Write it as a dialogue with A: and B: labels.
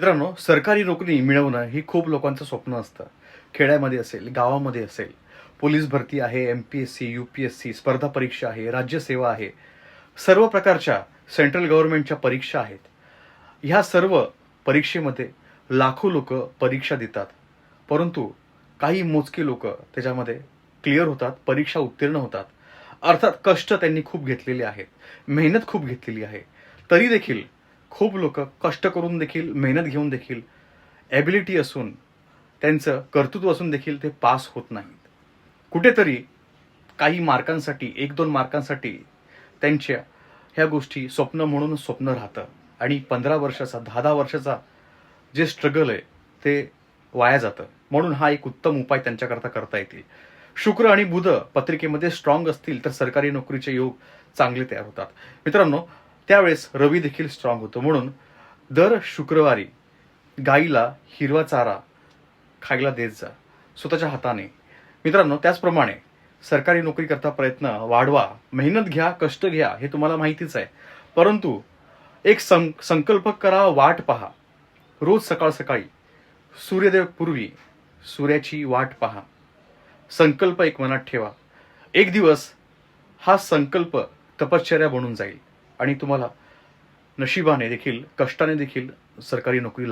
A: मित्रांनो सरकारी नोकरी मिळवणं ही खूप लोकांचं स्वप्न असतं. खेड्यामध्ये असेल गावामध्ये असेल पोलीस भरती आहे M P S C U P S C स्पर्धा परीक्षा आहे राज्यसेवा आहे सर्व प्रकारच्या सेंट्रल गव्हर्नमेंटच्या परीक्षा आहेत. ह्या सर्व परीक्षेमध्ये लाखो लोक परीक्षा देतात. परंतु काही मोजके लोक त्याच्यामध्ये क्लिअर होतात परीक्षा उत्तीर्ण होतात. अर्थात कष्ट त्यांनी खूप घेतलेले आहेत मेहनत खूप घेतलेली आहे. तरी देखील खूप लोक कष्ट करून देखील मेहनत घेऊन देखील ॲबिलिटी असून त्यांचं कर्तृत्व असून देखील ते पास होत नाहीत. कुठेतरी काही मार्कांसाठी एक दोन मार्कांसाठी त्यांच्या ह्या गोष्टी स्वप्न म्हणून स्वप्न राहतं. आणि पंधरा वर्षाचा दहा दहा वर्षाचा जे स्ट्रगल आहे ते वाया जातं. म्हणून हा एक उत्तम उपाय त्यांच्याकरता करता येतील. शुक्र आणि बुध पत्रिकेमध्ये स्ट्रॉंग असतील तर सरकारी नोकरीचे योग चांगले तयार होतात. मित्रांनो त्यावेळेस रवी देखील स्ट्रॉंग होतो. म्हणून दर शुक्रवारी गाईला हिरवा चारा खायला देत जा. स्वतःच्या हाताने. मित्रांनो त्याचप्रमाणे सरकारी नोकरी करता प्रयत्न वाढवा. मेहनत घ्या कष्ट घ्या हे तुम्हाला माहितीच आहे. परंतु एक सं संकल्प करा वाट पहा. रोज सकाळ सकाळी सूर्यदेवपूर्वी सूर्याची वाट पहा. संकल्प एक मनात ठेवा. एक दिवस हा संकल्प तपश्चर्या बनून जाईल. आणि तुम्हाला नशिबाने देखील कष्टाने देखील सरकारी नोकरी